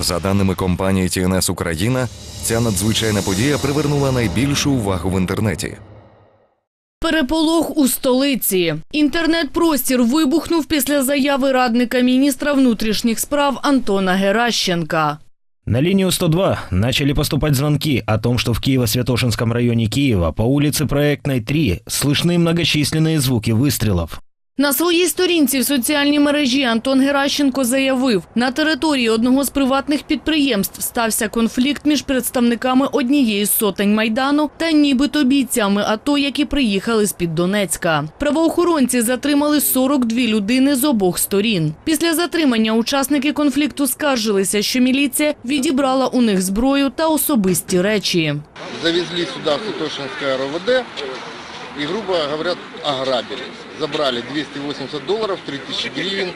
За даними компанії TNS Україна, ця надзвичайна подія привернула найбільшу увагу в інтернеті. Переполох у столиці. Інтернет-простір вибухнув після заяви радника міністра внутрішніх справ Антона Геращенка. На линию 102 начали поступать звонки о том, что в Киево-Святошинском районе Киева по улице Проектной 3 слышны многочисленные звуки выстрелов. На своїй сторінці в соціальній мережі Антон Геращенко заявив, на території одного з приватних підприємств стався конфлікт між представниками однієї з сотень майдану та нібито бійцями АТО, які приїхали з під Донецька. Правоохоронці затримали 42 людини з обох сторін. Після затримання учасники конфлікту скаржилися, що міліція відібрала у них зброю та особисті речі. завезли сюда в Святошинское РОВД и, грубо говоря, ограбили. Забрали 280 долларов, 3000 гривен,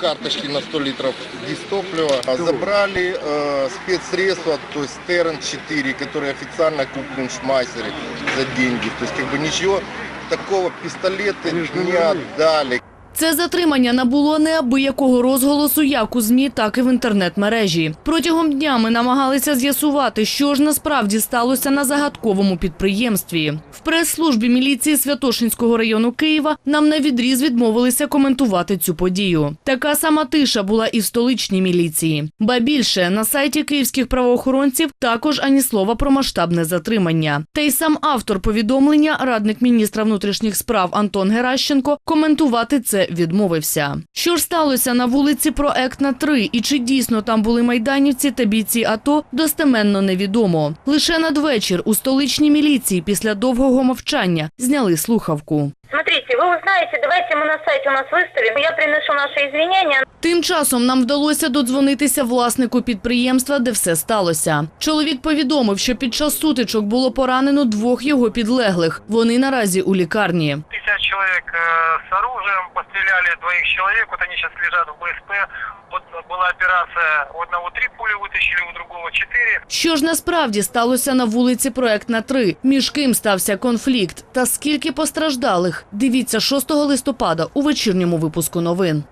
карточки на 100 литров дистоплива. А Забрали э, спецсредства, то есть Террен-4, который официально куплен в Шмайсере за деньги. То есть как бы ничего такого, пистолеты не отдали. Це затримання набуло неабиякого розголосу як у ЗМІ, так і в інтернет-мережі. Протягом дня ми намагалися з'ясувати, що ж насправді сталося на загадковому підприємстві. В прес-службі міліції Святошинського району Києва нам на відріз відмовилися коментувати цю подію. Така сама тиша була і в столичній міліції. Ба більше на сайті київських правоохоронців також ані слова про масштабне затримання. Та й сам автор повідомлення, радник міністра внутрішніх справ Антон Геращенко, коментувати це відмовився. Що ж сталося на вулиці Проектна 3 і чи дійсно там були майданівці та бійці АТО, достеменно невідомо. Лише надвечір у столичній міліції після довгого мовчання зняли слухавку. Смотрите, вы узнаете, давайте мы на сайте у нас выставим. Я приношу наши извинения. Тим часом нам вдалося додзвонитися власнику підприємства, де все сталося. Чоловік повідомив, що під час сутичок було поранено двох його підлеглих. Вони наразі у лікарні. 50 человек э, с оружием, постреляли двоих человек, вот они сейчас лежат в БСП. Вот была операция, у одного три пули вытащили, у другого четыре. Що ж насправді сталося на вулиці Проектна 3? Між ким стався конфлікт? Та скільки постраждалих? Дивіться 6 листопада у вечірньому випуску новин.